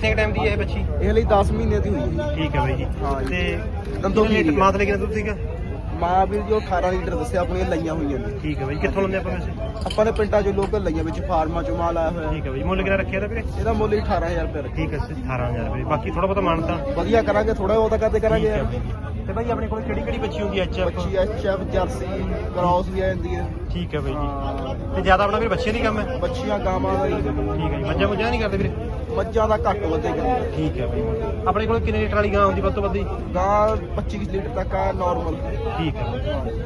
ਕਿੰਨੇ ਟਾਈਮ ਦੀ ਹੈ ਇਹ ਬੱਚੀ? ਇਹ ਲਈ 10 ਮਹੀਨੇ ਦੀ ਹੋਈ ਹੈ ਠੀਕ ਹੈ ਬਾਈ ਜੀ। ਤੇ ਕਿੰਨੇ ਲੀਟਰ ਕੀ ਹੈ? ਮਾਤ ਲੈ ਕੇ ਦੁੱਧ ਸੀਗਾ? ਮਾਂ ਵੀ ਜੋ 18 ਲੀਟਰ ਦੱਸਿਆ ਆਪਣੀਆਂ ਲਈਆਂ ਹੋਈਆਂ ਨੇ। ਠੀਕ ਹੈ ਬਾਈ ਕਿੱਥੋਂ ਲੈਂਦੇ ਆਪਾਂ ਵੈਸੇ? ਆਪਾਂ ਨੇ ਪਿੰਡਾਂ 'ਚੋਂ ਲੋਕਲ ਲਈਆਂ ਵਿੱਚ ਫਾਰਮਾਂ 'ਚੋਂ ਮਾਲ ਆਇਆ ਹੋਇਆ। ਠੀਕ ਹੈ ਬਾਈ ਮੁੱਲ ਕਿੰਨਾ ਰੱਖਿਆ ਦਾ ਵੀਰੇ? ਇਹਦਾ ਮੁੱਲ ਹੀ 18000 ਰੁਪਏ ਰੱਖਿਆ। ਠੀਕ ਹੈ 18000 ਰੁਪਏ। ਬਾਕੀ ਥੋੜਾ ਬਹੁਤਾ ਮਾਨਤਾ। ਵਧੀਆ ਕਰਾਂਗੇ ਥੋੜਾ ਬਹੁਤਾ ਕਰਦੇ ਕਰਾਂਗੇ ਠੀਕ ਹੈ ਯਾਰ ਬਾਈ ਤੇ ਬਾਈ ਆਪਣੇ ਕੋਲ ਕਿਹੜੀ ਕਿਹੜੀ ਬੱਚੀ ਹੁੰਦੀ ਐ ਐਚਐਫ ਬੱਚੀ ਐਚਐਫ ਜਰਸੀ ਕ੍ਰਾਸ ਵੀ ਆ ਜਾਂਦੀ ਹੈ। ਠੀਕ ਹੈ ਬਾਈ ਜੀ। ਤੇ ਜ਼ਿਆਦਾ ਆਪਣਾ ਵੀਰ ਬੱਚਿਆਂ ਦੀ ਕੰਮ ਹੈ? ਬੱਚੀਆਂ ਗਾਵਾਂ ਦਾ ਹੀ। ਠੀਕ ਹੈ ਜੀ ਮੱਝਾਂ ਮੁੱਝਾਂ ਨਹੀਂ ਕਰਦੇ ਵੀਰੇ? ਮੱਝਾਂ ਦਾ ਘੱਟ ਵਧੇ ਕਰਦੇ ਠੀਕ ਹੈ ਬਾਈ। ਆਪਣੇ ਕੋਲ ਕਿੰਨੇ ਲੀਟਰ ਵਾਲੀ ਗਾਂ ਹੁੰਦੀ ਵੱਧ ਤੋਂ ਵੱਧ ਜੀ ਗਾਂ 25 ਲੀਟਰ ਤੱਕ ਆ ਨਾਰਮਲ ਠੀਕ ਹੈ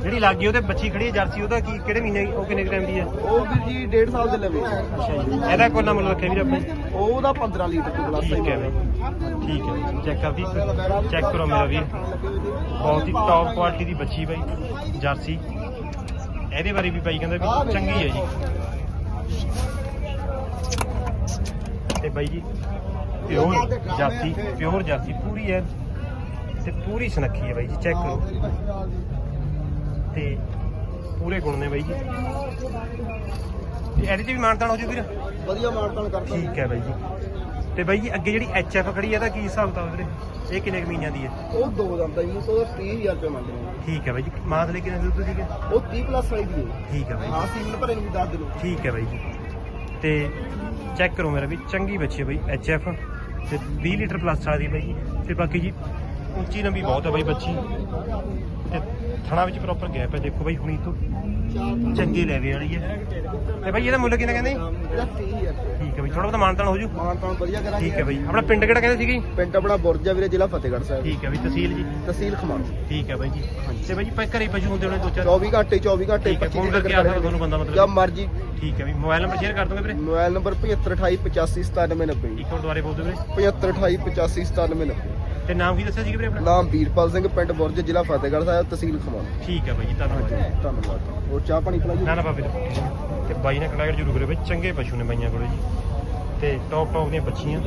ਜਿਹੜੀ ਲੱਗੀ ਉਹਦੇ ਬੱਚੀ ਖੜੀ ਹੈ ਜਰਸੀ ਉਹਦਾ ਕੀ ਕਿਹੜੇ ਮਹੀਨੇ ਉਹ ਕਿੰਨੇ ਟਾਈਮ ਦੀ ਹੈ? ਉਹ ਵੀ ਜੀ 1.5 ਸਾਲ ਦੇ ਲਵੇ। ਅੱਛਾ ਜੀ। ਇਹਦਾ ਕੋਲ ਮੁੱਲ ਰੱਖਿਆ ਵੀਰ ਆਪਣੇ ਉਹਦਾ 15 ਲੀਟਰ ਤੋਂ ਪਲੱਸ ਠੀਕ ਹੈ ਬਾਈ। ਠੀਕ ਹੈ ਚੈੱਕ ਕਰ ਦੀ ਚੈੱਕ ਕਰੋ ਮੇਰਾ ਵੀਰ। ਬਹੁਤ ਹੀ ਟੌਪ ਕੁਆਲਿਟੀ ਦੀ ਬੱਚੀ ਬਾਈ ਜਰਸੀ। ਇਹਦੇ ਬਾਰੇ ਵੀ ਬਾਈ ਕਹਿੰਦਾ ਵੀ ਚੰਗੀ ਹੈ ਜੀ। ਤੇ ਬਾਈ ਜੀ ਪਿਓਰ ਜਰਸੀ ਪਿਓਰ ਜਰਸੀ ਪੂਰੀ ਹੈ ਤੇ ਪੂਰੀ ਸੁਨੱਖੀ ਹੈ ਬਾਈ ਜੀ ਚੈੱਕ ਕਰੋ। ਤੇ ਪੂਰੇ ਗੁਣ ਨੇ ਬਾਈ ਜੀ। ਤੇ ਇਹਦੇ 'ਚ ਵੀ ਮਾਨਤਾਨ ਹੋ ਜੂ ਵੀਰ? ਵਧੀਆ ਮਾਰਤਨ ਕਰਦਾ। ਠੀਕ ਹੈ ਬਾਈ ਜੀ। ਤੇ ਬਾਈ ਜੀ ਅੱਗੇ ਜਿਹੜੀ ਐਚਐਫ ਖੜੀ ਹੈ ਇਹਦਾ ਕੀ ਹਿਸਾਬ ਕਿਤਾਬ ਵੀਰੇ? ਇਹ ਕਿੰਨੇ ਕੁ ਮਹੀਨਿਆਂ ਦੀ ਹੈ? ਉਹ ਦੋ ਜਾਂਦਾ ਜੀ ਉਹਦਾ 30000 ਰੁਪਏ ਮੰਗ ਰਹੇ ਠੀਕ ਹੈ ਬਾਈ ਜੀ ਲੈ ਕਿੰਨੇ ਦੁੱਧ ਸੀਗੇ ਉਹ 30 ਪਲੱਸ ਵਾਲੀ ਦੀ ਹੈ। ਠੀਕ ਹੈ ਬਾਈ ਹਾਂ ਸੀਮਨ ਭਰੇ ਨੂੰ ਦੱਸ ਦਿਓ। ਠੀਕ ਹੈ ਬਾਈ ਜੀ। ਤੇ ਚੈੱਕ ਕਰੋ ਮੇਰਾ ਵੀ, ਚੰਗੀ ਬੱਚੀ ਹੈ ਬਈ ਬਾਈ ਐਚਐਫ ਤੇ 20 ਲੀਟਰ ਪਲੱਸ ਵਾਲੀ ਦੀ ਬਾਈ। ਜੀ ਤੇ ਬਾਕੀ ਜੀ, ਉੱਚੀ ਲੰਬੀ ਬਹੁਤ ਹੈ ਬਾਈ ਬੱਚੀ। ਤੇ ਥਣਾ ਵਿੱਚ ਪ੍ਰੋਪਰ ਗੈਪ ਹੈ, ਦੇਖੋ ਬਾਈ ਹੁਣੀ ਤੋਂ। ਚੰਗੀ ਲੈਵੇ ਵਾਲੀ ਹੈ। ਤੇ ਬਾਈ ਇਹਦਾ ਮੁੱਲ ਕਿੰਨਾ ਕਹਿੰਦੇ? ਜੀ? ਇਹਦਾ 30000 ਰੁਪਏ ਠੀਕ ਹੈ ਬਾਈ ਥੋੜਾ ਬਹੁਤਾ ਮਾਨਤਾਨ ਹੋ ਜੂ। ਮਾਨਤਨ ਵਧੀਆ ਕਰਾਂਗੇ। ਠੀਕ ਹੈ ਬਾਈ ਆਪਣਾ ਪਿੰਡ ਕਿਹੜਾ ਕਹਿੰਦੇ ਸੀਗੇ? ਪਿੰਡ ਆਪਣਾ ਬੁਰਜਾ ਵੀਰੇ ਜ਼ਿਲ੍ਹਾ ਫਤਿਹਗੜ੍ਹ ਸਾਹਿਬ। ਠੀਕ ਹੈ ਬਾਈ ਤਹਿਸੀਲ ਜੀ। ਤਹਿਸੀਲ ਖਮਾਣੋ। ਠੀਕ ਹੈ ਬਾਈ ਜੀ। ਤੇ ਬਾਈ ਜੀ ਪੈ ਘਰੇ ਪਸ਼ੂ ਹੁੰਦੇ ਹੋਣੇ ਦੋ ਚਾਰ? 24 ਘੰਟੇ 24 ਘੰਟੇ ਠੀਕ ਹੈ, 25 ਫੋਨ ਕਰਕੇ ਆ ਸਕਦਾ ਤੁਹਾਨੂੰ ਬੰਦਾ ਮਤਲਬ। ਜਦ ਮਰਜ਼ੀ। ਠੀਕ ਹੈ ਵੀ ਮੋਬਾਈਲ ਨੰਬਰ ਸ਼ੇਅਰ ਕਰ ਦੋਗੇ ਵੀਰੇ? ਮੋਬਾਈਲ ਨੰਬਰ 7528859790 ਇੱਕ ਵਾਰ ਦੁਬਾਰੇ ਬੋਲ ਦਿਓ ਵੀਰੇ। 7528859790 ਤੇ ਨਾਮ ਕੀ ਦੱਸਿਆ ਸੀ ਵੀਰੇ ਆਪਣਾ? ਨਾਮ ਵੀਰਪਾਲ ਸਿੰਘ ਪਿੰਡ ਬੁਰਜ ਜ਼ਿਲ੍ਹਾ ਫਤਿਹਗੜ੍ਹ ਸਾਹਿਬ ਤਹਿਸੀਲ ਖਮਾਣੋ ਠੀਕ ਹੈ ਬਾਈ ਜੀ ਧੰਨਵਾਦ ਧੰਨਵਾਦ। ਹੋਰ ਚਾਹ ਪਾਣੀ ਪਿਲਾਈਏ ਨਾ ਨਾ ਬਾਬੇ ਤੇ ਬਾਈ ਨੇ ਕੰਟੈਕਟ ਜ਼ਰੂਰ ਕਰਿਓ ਬਈ ਚੰਗੇ ਪਸ਼ੂ ਨੇ ਬਾਈਆਂ ਕੋਲੇ ਜੀ। ਤੇ ਟੌਪ ਟੌਪ ਦੀਆਂ ਬੱਚੀਆਂ।